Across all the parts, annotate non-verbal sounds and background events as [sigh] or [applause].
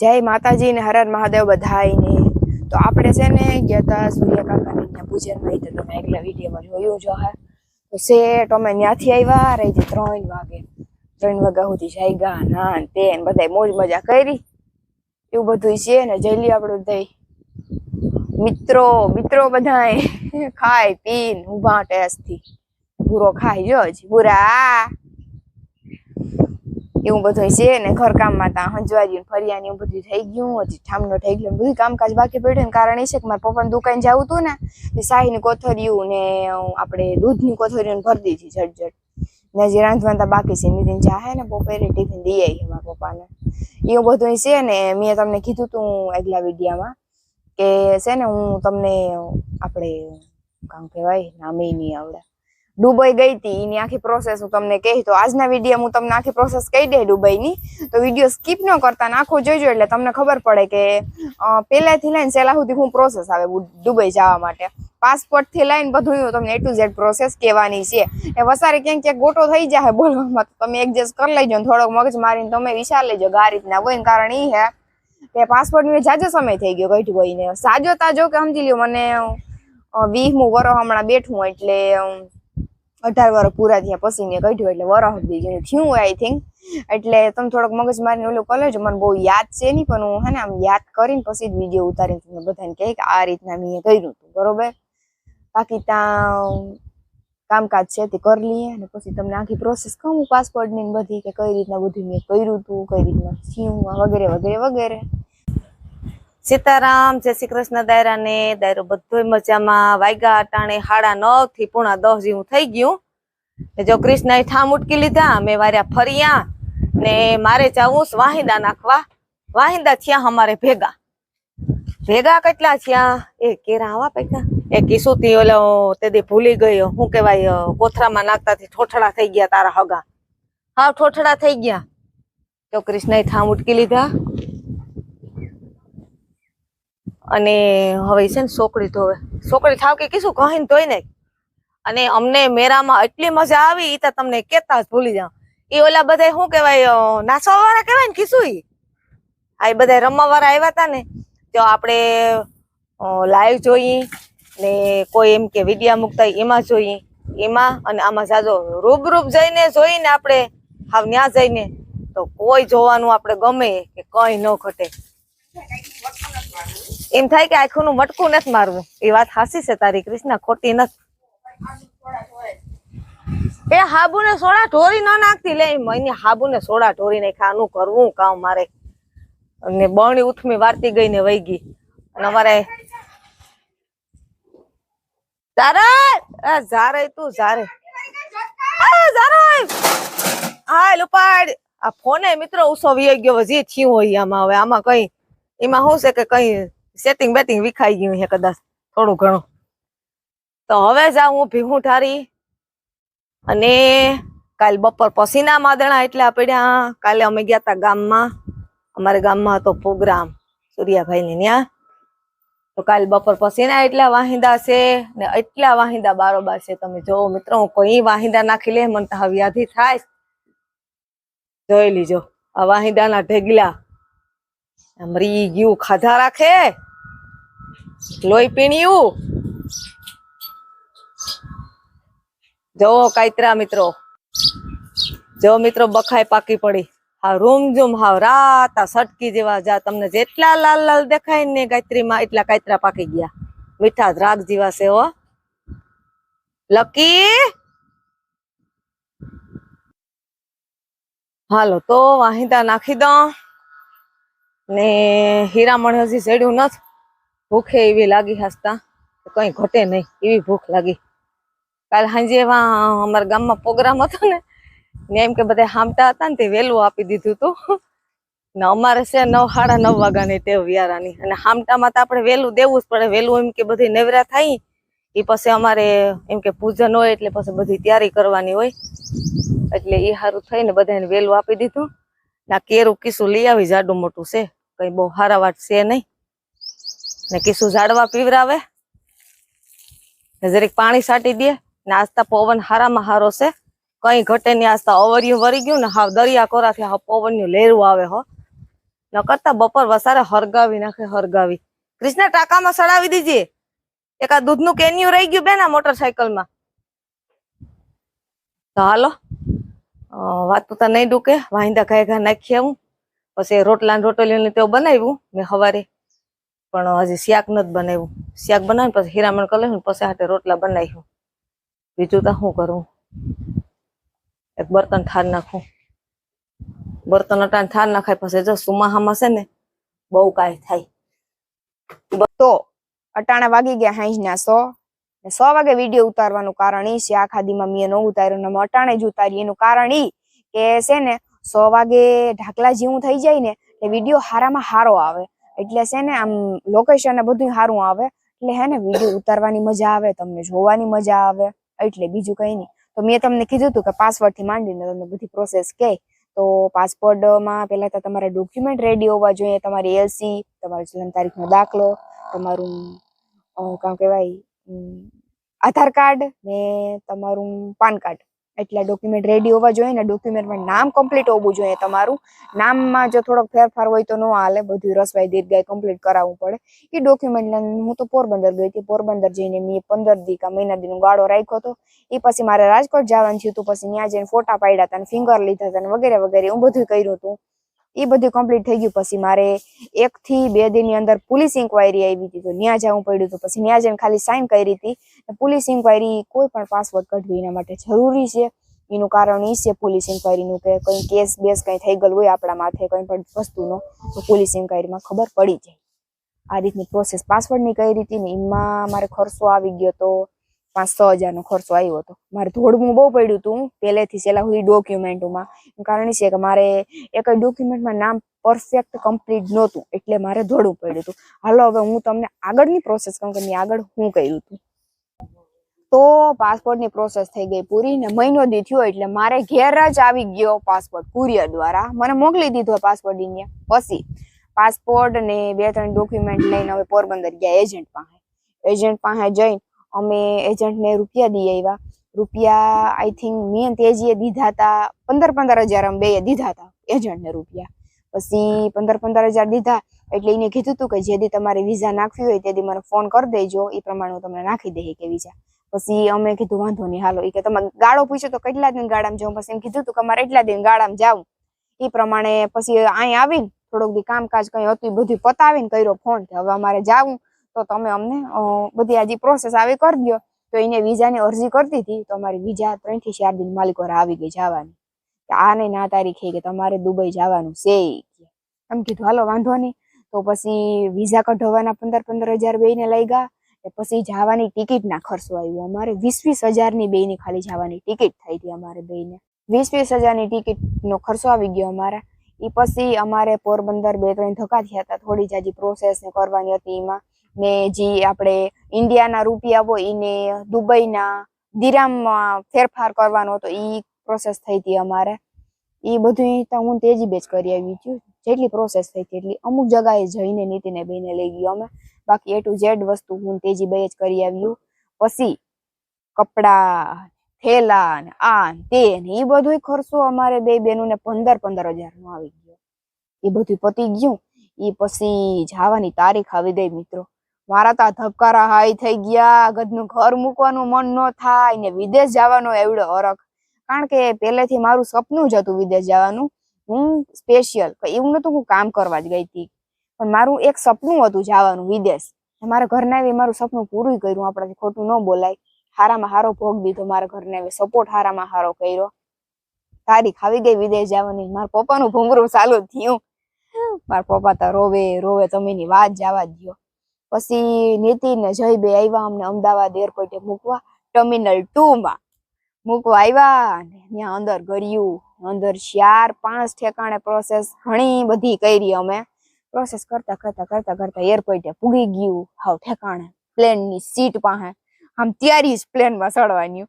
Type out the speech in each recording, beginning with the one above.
જય માતાજી ને હરર મહાદેવ બધાયને. તો આપણે છે ને ગયા હતા સૂર્ય કાકાને ત્યાં પૂજનમાં તમે આગલા વિડીયોમાં જોયું જો હા. તો શેઠ અમે ત્યાંથી આવ્યા રહી હતી ત્રણ વાગે. ત્રણ વાગ્યા સુધી જાગ્યા ના ને તે બધા મોજ મજા કરી. એવું બધું છે ને, જઈ આપણું દઈ મિત્રો મિત્રો બધાય. [laughs] ખાય, પીને, ઊભા ટેસ્ટથી પૂરો ખાઈ જો હજી પૂરા એવું બધું છે ને ઘરકામમાં ત્યાં હંજવારી ફરિયા ને એવું બધું થઈ ગયું, હજી ઠામનો થઈ ગયો બધું કામકાજ બાકી પડ્યું ને કારણ એ છે કે મારા પપ્પાની દુકાન જવું હતું ને શાહીની કોથળીયું ને આપણે દૂધની કોથળીઓને ભરી દીધી ઝટઝટ ને હજી રાંધવાના બાકી છે નીતિન ચાહે ને બપોરે ટિફિન દઈ આવી મારા પપ્પાને. એવું બધું છે ને મેં તમને કીધું તું આગલા વિડીયામાં કે છે ને હું તમને આપણે, કામ કહેવાય, નામે નહીં આવડે. દુબઈ ગઈ હતી એની આખી પ્રોસેસ હું તમને કહી, તો આજના વીડિયો હું તમને આખી પ્રોસેસ કહી દે દુબઈની. તો વીડિયો સ્કીપ ન કરતા નાખો જોઈજો એટલે તમને ખબર પડે કે પહેલાંથી લઈને છેલ્લા સુધી હું પ્રોસેસ આવે દુબઈ જવા માટે. પાસપોર્ટથી લઈને બધું હું તમને એ ટુ ઝેડ પ્રોસેસ કહેવાની છે. એ વસારે ક્યાંક ક્યાંક ગોટો થઈ જાય બોલવામાં, તો તમે એડજસ્ટ કરી લેજો ને થોડોક મગજ મારીને તમે વિચાર લેજો આ રીતના હોય કારણ એ હે કે પાસપોર્ટ ને જાજો સમય થઈ ગયો કઈ ગઈને. સાજો તાજો કે સમજી લ્યો, મને વીસમું વરો હમણાં બેઠું એટલે અઢાર વર્ષ પૂરા થયા પછી મેં કાઢ્યું એટલે વરસ બી ગયું. થયું આઈ થિંક એટલે તમે થોડોક મગજ મારીને ઓલું કરી લેજો મને બહુ યાદ છે નહીં, પણ હું હે ને આમ યાદ કરીને પછી જ વીડિયો ઉતારીને તમને બધાને કહે કે આ રીતના મેં કર્યું હતું. બરોબર? બાકી ત્યાં કામકાજ છે તે કરી લઈએ અને પછી તમને આખી પ્રોસેસ કહું પાસપોર્ટની બધી કે કઈ રીતના બધું મેં કર્યું હતું કઈ રીતના થયું વગેરે વગેરે વગેરે. સીતારામ, જય શ્રી કૃષ્ણ દાયરા ને દાયરો બધોય મજામાં. વાયગા અટાણે હાડા નવથી પૂણા દસ જેવું થઈ ગયું. જો કૃષ્ણ ઠામ ઉટકી લીધા મેં વાર્યા ફર્યા ને મારે જવું વાહિંદા નાખવા. વાહિંદા થયા અમારે ભેગા. ભેગા કેટલા થયા? એ કેરા આવા પૈકા. એ કિસુતી ઓલો તે દી ભૂલી ગયો. શું કેવાય કોથરામાં નાખતા થી ઠોઠડા થઈ ગયા તારા હગા. હા ઠોઠડા થઈ ગયા. તો કૃષ્ણ ઠામ ઉટકી લીધા. અને હવે છે ને સોકડી ધોવે સોકડી થાવ કે કીશું કહીને ધોઈ ને અને અમને મેરામાં એટલી મજા આવી એ તો તમને કેતા જ ભૂલી જાવ એ ઓલા બધા શું કેવાય નાસવા વાળા કેવાય ને કીશું આ બધા રમવા વાળા આવ્યા હતા ને, તો આપણે લાઈવ જોઈ ને કોઈ એમ કે વિડિયા મૂકતા એમાં જોઈ એમાં અને આમાં જાજો રૂબરૂપ જઈને જોઈને આપણે, હાવ ન્યા જઈને તો કોઈ જોવાનું આપણે ગમે કે કઈ ન ઘટે. એમ થાય કે આખું નું મટકું નથી મારવું. એ વાત હાસી છે તારી, કૃષ્ણ, ખોટી નથી. એ હાબુ ને સોડા ઢોરી ન નાખતી. લે એની હાબુ ને સોડા ઢોરી નાખે આનું કરવું કામ મારે. અને બણી ઉથમી વારતી ગઈ ને વહી ગઈ. અને અમારે આ જારે તું ઝારે. હા લુપાડ. આ ફોને મિત્રો ઉસો વી ગયો જે થયું હોય આમાં. હવે આમાં કઈ, એમાં શું છે કે કઈ સેટિંગ બેટિંગ વિખાઈ ગયું છે કદાચ થોડું ઘણું. તો હવે જા હું ભીહું ઠારી અને કાલ બપોર પસીના માદણા એટલા પડ્યા. કાલે અમે ગયા તા ગામમાં. અમારા ગામમાં હતો પ્રોગ્રામ સૂર્યાભાઈની ત્યાં તો કાલ બપોર પસીના એટલા વાહિંદા છે ને એટલા વાહિંદા બારોબાર છે. તમે જોવો મિત્રો, હું કોઈ વાહિંદા નાખી લે, મને તો હવે યાદી થાય. જોઈ લીજો. આ વાહિંદાના ઢેગલા મરી ગયું, ખાધા રાખે? લોહી પીણ્યું જો કાયત્રા મિત્રો. જો મિત્રો બખાય પાકી પડી. હા, રૂમ ઝૂમ હાવ રાત, આ સટકી જેવા જા, તમને જેટલા લાલ લાલ દેખાય ને ગાયત્રીમાં, એટલા કાયત્રા પાકી ગયા. મીઠા દ્રાગ જેવા છે, હો. લકી? હાલો, તો વાહિંદા નાખી દઉં. ને હીરામણ હજી ચડ્યું નથી. ભૂખે એવી લાગી હસતા. કઈ ઘટે નહીં, એવી ભૂખ લાગી. કાલ સાંજે એવા અમારા ગામમાં પ્રોગ્રામ હતો ને ને એમ કે બધા હામટા હતા ને તે વહેલું આપી દીધું હતું. ને અમારે છે નવ, સાડા નવ વાગ્યાની ટેવ વ્યારાની. અને હામટામાં તો આપણે વહેલું દેવું જ પડે. વહેલું એમ કે બધી નવરા થાય એ પછી અમારે એમ કે પૂજન હોય એટલે પછી બધી તૈયારી કરવાની હોય. એટલે એ સારું થઈને બધાને વહેલું આપી દીધું. ના કેરું કીસું લઈ આવી જાડું મોટું છે. કઈ બહુ હારા વાત છે નહીં. ને કીશું ઝાડવા પીવરાવે. જરીક પાણી સાટી દે. ને આસ્તા પવન હારામાં હારો છે. કઈ ઘટે ની આસ્તા અવર્યું વરી ગયું ને હા દરિયા કોરાથી હા પવનનું લેરું આવે હો. ન કરતા બપોર વસારે હરગાવી નાખે, હરગાવી. કૃષ્ણ ટાંકામાં સડાવી દીજે. એક આ દૂધનું કેન્યુ રહી ગયું બેન આ મોટરસાયકલમાં. તો હાલો. વાત તો નહીં ડૂકે. વાંદા ઘાય ઘા નાખીએ આવું. પછી રોટલા ને તેવું બનાવ્યું મેં સવારે. પણ હજી શાક નથી બનાવ્યું. શાક બનાવીને પછી હીરામણ કરી પછી હાથે રોટલા બનાવ્યું બીજું તો શું કરું? એક બર્તન ઠાર નાખું. બર્તન અટાણ ઠાર નાખાય, પછી જો સુમાહામાં છે ને, બહુ કાંઈ થાય. તો અટાણા વાગી ગયા હાંજના સો. સો વાગે વીડિયો ઉતારવાનું કારણ ઈ છે, આખા દીમાં મેં ન ઉતાર્યો ને અટાણે જ ઉતારી એનું કારણ ઈ કે છે ને સો વાગે ઢાકલા જેવું થઈ જાય ને, એટલે વીડિયો હારામાં હારો આવે. એટલે છે ને, આમ લોકેશન ને બધું સારું આવે. એટલે હે ને વીડિયો ઉતારવાની મજા આવે, તમને જોવાની મજા આવે, એટલે બીજું કઈ નહીં. તો મેં તમને કીધું હતું કે પાસવર્ડથી માંડીને તમને બધી પ્રોસેસ કહે. તો પાસપોર્ટમાં પહેલાં તો તમારા ડોક્યુમેન્ટ રેડી હોવા જોઈએ, તમારી એલસી તમારો જન્મ તારીખનો દાખલો, તમારું કામ કહેવાય આધાર કાર્ડ ને તમારું પાન કાર્ડ. એટલા ડોક્યુમેન્ટ રેડી હોવા જોઈએ ને ડોક્યુમેન્ટમાં નામ કમ્પ્લીટ હોવું જોઈએ તમારું. નામમાં જો થોડોક ફેરફાર હોય તો ન હાલે બધું રસવાઈ દીર્ઘાય કમ્પ્લીટ કરાવવું પડે. એ ડોક્યુમેન્ટ હું તો પોરબંદર ગઈ હતી. પોરબંદર જઈને મેં પંદર દી કા મહિના દીનો ગાળો રાખ્યો હતો. એ પછી મારે રાજકોટ જવાનું થયું હતું પછી ત્યાં જઈને ફોટા પાડ્યા હતા ફિંગર લીધા હતા વગેરે વગેરે હું બધું કર્યું હતું એ બધું કમ્પ્લીટ થઈ ગયું. પછી મારે એક થી બે દિનની અંદર પોલીસ ઇન્કવાયરી આવી હતી. તો ત્યાં જવું પડ્યું હતું. પછી ત્યાં જઈને ખાલી સાઇન કરી હતી. પોલીસ ઇન્કવાયરી કોઈ પણ પાસવર્ડ કઢવી એના માટે જરૂરી છે. એનું કારણ એ છે પોલીસ ઇન્કવાયરીનું કે કઈ કેસ બેસ કઈ થઈ ગયેલું હોય આપણા માથે, કઈ પણ વસ્તુનો, તો પોલીસ ઇન્કવાયરીમાં ખબર પડી જાય. આ રીતની પ્રોસેસ પાસવર્ડની કઈ રીતે એમાં મારે ખર્ચો આવી ગયો તો પાંચ છ હજારનો ખર્ચો આવ્યો હતો. મારે ધોળવું બહુ પડ્યું હતું પહેલેથી છેલ્લા સુધી ડોક્યુમેન્ટોમાં. કારણ છે કે મારે એક ડોક્યુમેન્ટમાં નામ પરફેક્ટ કમ્પ્લીટ નહોતું, એટલે મારે દોડવું પડ્યું હતું. હાલો, હવે હું તમને આગળની પ્રોસેસ કહું, કે મેં આગળ હું કર્યું હતું. તો પાસપોર્ટની પ્રોસેસ થઈ ગઈ પૂરી ને મહિનો દી થયો, એટલે મારે ઘેર જ આવી ગયો પાસપોર્ટ કુરિયર દ્વારા. મને મોકલી દીધો પાસપોર્ટ ઇન્ડિયા પછી પાસપોર્ટ ને બે ત્રણ ડોક્યુમેન્ટ લઈને હવે પોરબંદર ગયા એજન્ટ પાસે. એજન્ટ પાસે જઈને અમે એજન્ટને રૂપિયા દઈ આવ્યા રૂપિયા આઈ થિંક મેં તેજીએ દીધા હતા. પંદર પંદર હજાર અમે બે દીધા હતા એજન્ટને રૂપિયા. પછી પંદર પંદર હજાર દીધા એટલે એને કીધું હતું કે જે દી તમારે વિઝા નાખવી હોય તે દી મને ફોન કરી દેજો. એ પ્રમાણે હું તમને નાખી દઈએ કે વિઝા. પછી અમે કીધું, વાંધો નહીં, હાલો. એ કે, તમે ગાળો પૂછ્યો તો કેટલા દિન ગાળામાં જાઉં? પછી એમ કીધું હતું કે મારે એટલા દિન ગાળામાં જાઉં. એ પ્રમાણે પછી અહીં આવીને થોડોક દી કામકાજ કંઈ હતું એ બધું પતાવીને કર્યો ફોન કે, હવે અમારે જાવું. તો તમે અમને બધી આજે પ્રોસેસ આવી કરી દો તો એને વિઝાની અરજી કરતી હતી તો અમારી વિઝા ત્રણથી ચાર દિન માલિકો આવી ગઈ જવાની. કે આ નહીં ના તારીખે કે તમારે દુબઈ જવાનું છે એમ કીધું, હાલો, વાંધો નહીં. તો પછી વિઝા કઢાવવાના પંદર પંદર હજાર બેને લઈ ગયા પછી જવાની ટિકિટ ના ખર્ચો આવ્યો. અમારે વીસ વીસ હજારની બેની ખાલી જવાની ટિકિટ થઈ હતી અમારે બેને વીસ વીસ હજારની ટિકિટનો ખર્ચો આવી ગયો અમારા. એ પછી અમારે પોરબંદર બે ત્રણ ધક્કા થયા હતા, થોડી જાજી પ્રોસેસ ને કરવાની હતી એમાં. ને જે આપણે ઇન્ડિયાના રૂપિયા હોય એને દુબઈના દિરામમાં ફેરફાર કરવાનો હતો એ પ્રોસેસ થઈ હતી અમારે. એ બધું તો હું તેજી બેચ કરી આવી છું. જેટલી પ્રોસેસ થઈ હતી એટલી. અમુક જગાએ જઈને નીતિને બેને લઈ ગયો અમે. બાકી એ ટુ ઝેડ વસ્તુ હું તેજી બે જ કરી આવ્યું પછી કપડા, થેલા ને આ તે ને એ બધું ખર્ચો અમારે બે બેનું ને પંદર પંદર હજાર નો આવી ગયો. એ બધું પતી ગયું. એ પછી જવાની તારીખ આવી ગઈ મિત્રો. મારા તા ધબકારા હાઈ થઈ ગયા, ગધનું ઘર મૂકવાનું મન ન થાય ને વિદેશ જવાનો એવડો હરખ. કારણ કે પહેલેથી મારું સપનું જ હતું વિદેશ જવાનું. હું સ્પેશિયલ એવું નતું હું કામ કરવા જ ગઈ હતી. પણ મારું એક સપનું હતું જવાનું વિદેશ. ને મારા ઘરના આવી મારું સપનું પૂરું કર્યું, આપણાથી ખોટું ન બોલાય. હારામાં હારો ભોગ દીધો મારા ઘરને હવે સપોર્ટ હારામાં હારો કર્યો. તારીખ આવી ગઈ વિદેશ જવાની, મારા પપ્પાનું ભૂંગરું ચાલુ થયું. મારા પપ્પા તો રોવે રોવે, તમે એની વાત જવા દ્યો. પછી નીતિ ને જય બે આવ્યા અમને અમદાવાદ એરપોર્ટે મૂકવા ટર્મિનલ ટુ માં. મૂકવા આવ્યા ત્યાં અંદર ગર્યું અંદર ચાર પાંચ ઠેકાણે પ્રોસેસ ઘણી બધી કરી અમે. પ્રોસેસ કરતા કરતા કરતા કરતા એરપોર્ટે પૂગી ગયું, હાવ ઠેકાણે. પ્લેનની સીટ પાસે. આમ ત્યારી જ પ્લેનમાં ચડવાની.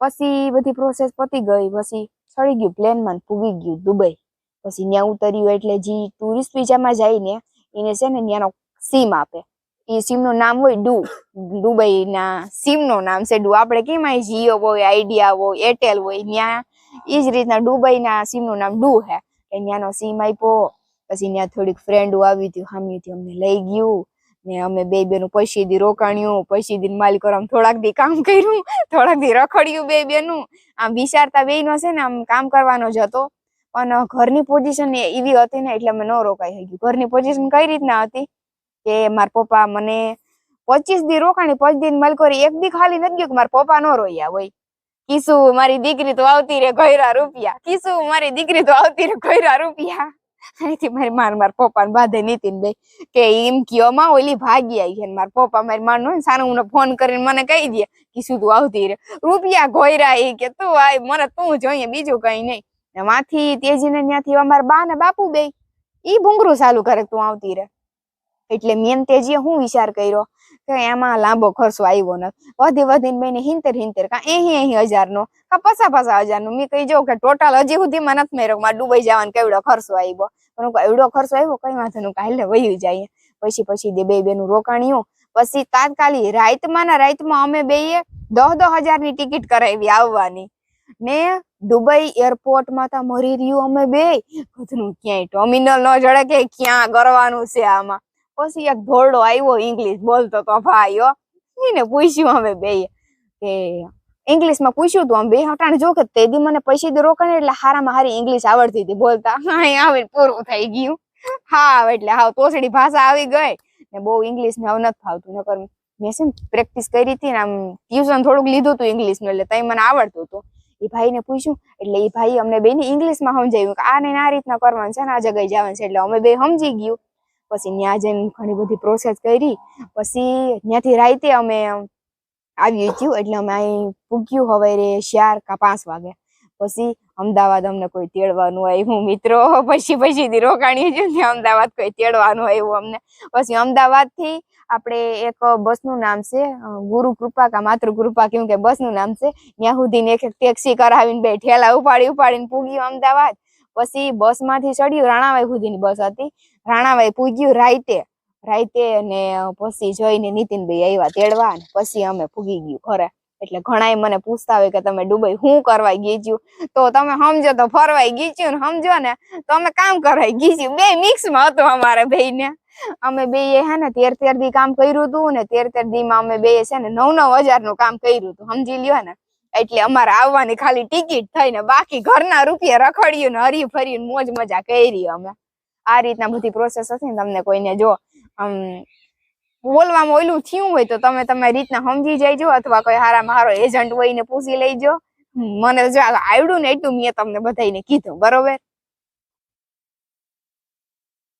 પછી બધી પ્રોસેસ પતી ગઈ, પછી ચડી ગયું પ્લેનમાં ને પૂગી ગયું દુબઈ. પછી ત્યાં ઉતર્યું એટલે જે ટુરિસ્ટ વિઝામાં જઈને એને છે ને ત્યાંનો સીમ આપે. એ સીમનું નામ હોય ડુ. દુબઈ ના સીમનું નામ છે ડુ. આપણે કેમ અહીં જીઓ હોય, આઈડિયા હોય, એરટેલ હોય ત્યાં એ જ રીતના દુબઈ ના સીમનું નામ ડુ હે. ત્યાંનો સીમ આપ્યો, પછી ત્યાં થોડીક ફ્રેન્ડો આવી હતી સામેથી અમને લઈ ગયું. ને અમે બે બેનું પૈસી દી રોકાણ્યું પૈસી દી માલિકો આમ થોડાક દી કામ કર્યું, [laughs] થોડાક દી રખડ્યું બે બેનું. આમ વિચારતા બે નો છે ને, આમ કામ કરવાનો જ હતો. પણ ઘરની પોઝિશન એવી હતી ને, એટલે અમે ન રોકાઈ ગયું ઘરની પોઝિશન કઈ રીતના હતી? કે મારા પપ્પા મને પચીસ દી રોકાણી પચીસ મળી મલકોરી એક દી ખાલી નથી ગયું કે મારા પપ્પા નો રોયા હોય. કીસુ, મારી દીકરી તો આવતી રે ગયરા રૂપિયા. કીસુ, મારી દીકરી તો આવતી રે ગયરા રૂપિયા. અહીંથી મારી માર, મારા પપ્પા બાધે નીતિન બે કે એમ કયો, માં ઓલી ભાગી આવી છે મારા પપ્પા મારી માર ને સારું મને ફોન કરીને મને કહી દે કે શું તું આવતી રે. રૂપિયા ગોયરા એ કે તું આય, મને તું જોઈએ, બીજું કઈ નહીં. માંથી તેજીને ત્યાંથી અમારા બા ને બાપુ બે ઈ ભૂંગરું ચાલુ કરે તું આવતી રે. એટલે મેન તેજીએ હું વિચાર કર્યો કે એમાં લાંબો ખર્ચો આવ્યો નથી. વધી વધીને બેને હિંતેર હિંતેર કા અહીં અહીં હજાર નો કા પસા પસા નું મેં કહી જાઉં કે ટોટલ હજી સુધીમાં નથી મેળવ્યો મારે દુબઈ જવાનો કેવડો ખર્ચો આવ્યો. પણ એવડો ખર્ચો આવ્યો? કઈ વાંધો નું કાલે વયું જાય પછી પછી બે બે બેનું રોકાણ્યું. પછી તાત્કાલિક રાતમાં ના રાતમાં અમે બેએ દહ દહ હજારની ટિકિટ કરાવી આવવાની. ને દુબઈ એરપોર્ટમાં તો મરી રહ્યું અમે બે. બધું ક્યાંય ટર્મિનલ ન જડે કે ક્યાં કરવાનું છે આમાં? પછી એક ધોરડો આવ્યો ઇંગ્લિશ બોલતો તો ભાઈ હો. એને પૂછ્યું અમે બે કે ઇંગ્લિશમાં પૂછ્યું તું આમ બે હટાણ જો કે તે દી મને પૈસા દી રોકાણે એટલે હારામાં હારી ઇંગ્લિશ આવડતી હતી બોલતા. અહીં આવીને પૂરું થઈ ગયું. હા એટલે હા તોસડી ભાષા આવી ગઈ. ને બહુ ઇંગ્લિશ ને હવે નથી ફાવતું, નકર મેં છે પ્રેક્ટિસ કરી હતી ને આમ ટ્યુશન થોડુંક લીધું હતું ઇંગ્લિશનું એટલે તઈ મને આવડતું હતું એ ભાઈને પૂછ્યું, એટલે એ ભાઈ અમને બે ને ઇંગ્લિશમાં સમજાવ્યું કે આ ને આ રીતના કરવાનું છે ને આ જગ્યાએ જવાનું છે, એટલે અમે બે સમજી ગયું. પછી ત્યાં જઈને ઘણી બધી પ્રોસેસ કરી. પછી ત્યાંથી રાતે અમે આવી ગયું એટલે અમે અહીં પૂગ્યું હવારે ચાર કા પાંચ વાગે. પછી અમદાવાદ અમને કોઈ તેડવાનું આવ્યું, મિત્રો. પછી પછી રોકાણી છે ને અમદાવાદ કોઈ તેડવાનું આવ્યું અમને. પછી અમદાવાદથી આપણે એક બસનું નામ છે ગુરુ કૃપા કા માતૃ કૃપા કેમ કે બસનું નામ છે. ત્યાં સુધી એક ટેક્સી કરાવીને બે ઠેલા ઉપાડી ઉપાડીને પૂગ્યું અમદાવાદ. પછી બસમાંથી ચડ્યું, રાણાવાઈ સુધીની બસ હતી. રાણાવાઈ પૂગ્યું રાઈતે. રાઈતે ને પછી જોઈને નીતિનભાઈ આવ્યા તેડવા ને પછી અમે પૂગી ગયું ખરે એટલે ઘણાય મને પૂછતા હોય કે તમે દુબઈ શું કરવા ગીચ્યું તો તમે સમજો તો ફરવાય ગીચ્યું ને સમજો ને. તો અમે કામ કરવા ગીચ્યું બે મિક્સમાં હતું અમારે બે ને અમે બે હે ને તેર તેર દી કામ કર્યું હતું ને તેર તેર દી માં અમે બે છે ને નવ નવ હજારનું કામ કર્યું હતું સમજી લ્યો ને. એટલે અમારે આવવાની ખાલી ટિકિટ થઈ ને બાકી ઘરના રૂપિયા રખડ્યું ને હરી ફરી મોજ મજા કરી અમે. આ રીતના બધી પ્રોસેસ હતી ને તમને કોઈને જો, આમ, બોલવામાં ઓલું થયું હોય તો તમે તમારી રીતના સમજી જઈજો અથવા કોઈ હારામાં હારો એજન્ટ હોય પૂછી લઈજો મને જો આવડ્યું ને એટલું મેં તમને બધાને કીધું, બરોબર?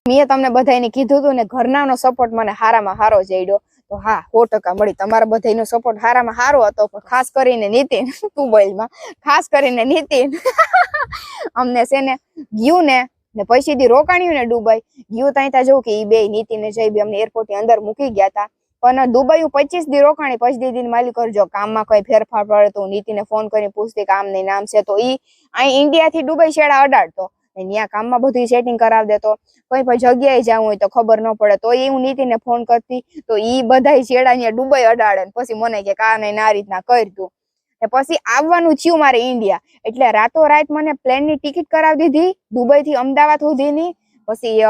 મેં તમને બધાને કીધું હતું ને ઘરનાનો સપોર્ટ મને હારામાં હારો જઈડ્યો તો હા, સો ટકા મળી. તમારા બધાનો સપોર્ટ હારામાં હારો હતો, પણ ખાસ કરીને નીતિન, તું બોલમાં, ખાસ કરીને નીતિન. [laughs] અમને છે ને, ગયું ને ને પછી દી રોકાણ્યું ને દુબઈ. ગયું ત્યાં ત્યાં જવું કે ઈ બે નીતિ ને જઈ બી અમને એરપોર્ટની અંદર મૂકી ગયા હતા પણ દુબઈ પચીસ દી રોકાણી, પછી દી દિન માલિક કરજો, કામમાં કોઈ ફેરફાર પડે તો નીતિને ફોન કરીને પૂછતી કામ નહીં નામ છે તો ઈ અહીં ઇન્ડિયા થી દુબઈ શેડા અડાડતો. ત્યાં કામમાં બધું સેટિંગ કરાવી દેતો. કોઈ પણ જગ્યાએ જવું હોય તો ખબર ન પડે. તો એ હું નીતિને ફોન કરતી તો ઈ બધા શેડા અહીંયા દુબઈ અડાડે પછી મને કે કા નહીં આ રીતના કર તું ને પછી આવવાનું થયું મારે ઇન્ડિયા એટલે રાતો રાત મને પ્લેનની ટિકિટ કરાવી દીધી દુબઈ થી અમદાવાદ સુધીની. પછી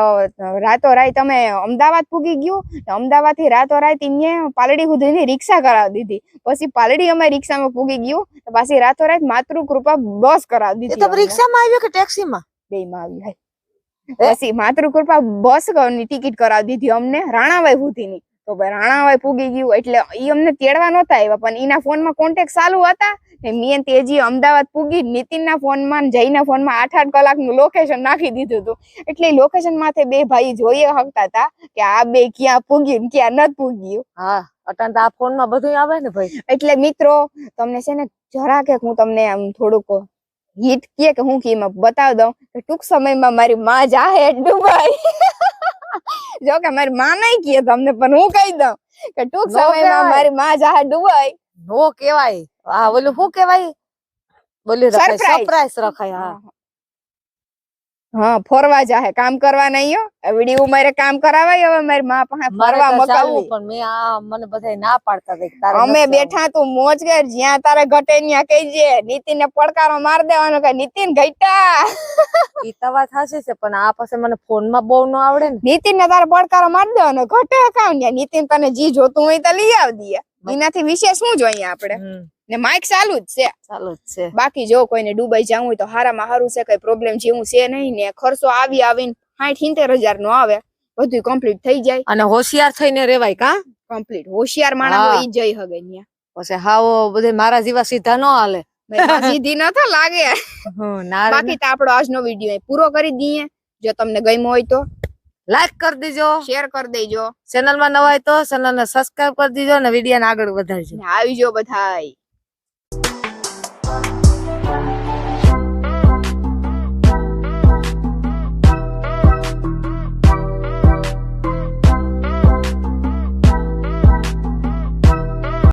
રાતોરાત રાતો અમે અમદાવાદ પૂગી ગયું અમદાવાદથી અમદાવાદથી રાતો રાત અહીંયા પાલડી સુધીની રિક્ષા કરાવી દીધી. પછી પાલડી અમે રિક્ષામાં પૂગી ગયું પછી રાતોરાત રાતો રાત માતૃ કૃપા બસ કરાવી દીધી તો રિક્ષામાં આવ્યો કે ટેક્સીમાં બે માં આવી હાય. પછી માતૃ કૃપા બસની ટિકિટ કરાવી દીધી અમને રાણાવાઈ સુધીની. તો ભાઈ રાણાવાય પૂગી ગયું એટલે ઈ અમને તેડવા નહોતા આવ્યા પણ એના ફોનમાં કોન્ટેક્ટ ચાલુ હતા. ને મેં તેજી અમદાવાદ પૂગી નીતિનના ફોનમાં જયના ફોનમાં આઠ આઠ કલાકનું લોકેશન નાખી દીધું હતું. એટલે લોકેશન માથે બે ભાઈ જોઈએ હકતા હતા કે આ બે ક્યાં પૂગ્યું ને ક્યાં નથી પૂગ્યું. હા અટાણ આ ફોનમાં બધું આવે ને ભાઈ. એટલે મિત્રો તમને છે ને જરા કે હું તમને આમ થોડુંક હિટ કે હું કે એમાં બતાવી દઉં કે ટૂંક સમયમાં મારી માં જાહે દુબઈ. [laughs] જો કે મારી માં નહીં કહે તમને પણ હું કહી દઉં કે ટૂંક સમયમાં મારી માં જહા ડૂબાય નો કેવાય આ ઓલું શું કેવાય બોલી રખાય. સરપ્રાઈઝ રખાય હા. હા ફરવા જાહે. કામ કરવા નહીં એવડી ઉંમરે કામ કરાવાય હવે મારી માં પાસે ફરવા જાવું, પણ મેં આ મને બધાય ના પાડતા તારે અમે બેઠા તું મોજ કર જ્યાં તારે ઘટે ત્યાં કહીજે નીતિન ને પડકારો માર દેવાનો કે નીતિન ઘટ્યા આવવું. ઈ તો વાત છે પણ આ પાસે મને ફોનમાં બહુ ન આવડે ને. નીતિન ને તારે પડકારો માર દેવાનો. ઘટે કામ ત્યાં. નીતિન તને જી જોતું હોય તો લઈ આવ દે એનાથી વિશેષ શું જોઈએ આપણે? ને માઇક ચાલુ જ છે. ચાલુ જ છે. બાકી જો કોઈને દુબઈ જવું હોય તો હારામાં હારું છે કઈ પ્રોબ્લેમ જેવું છે નહીં ને ખર્ચો આવી આવીને સાઠ સિત્તેર હજાર નો આવે બધું કમ્પ્લીટ થઈ જાય. અને હોશિયાર થઈને રેવાય કા? કમ્પ્લીટ હોશિયાર માણસ. હોય ઈ જઈ હગે ન્યા. પછી હાવો બધે મારા જેવા સીધા ન હાલે. સીધી ન તો લાગે. બાકી તો આપણો આજનો વીડિયો પૂરો કરી દઈએ. જો તમને ગમ્યો હોય તો લાઈક કરી દેજો. શેર કરી દેજો. ચેનલમાં નવા હોય તો ચેનલ ને સબસ્ક્રાઇબ કરી દેજો અને વીડિયો ને આગળ વધારજો. આવી જો બધાય.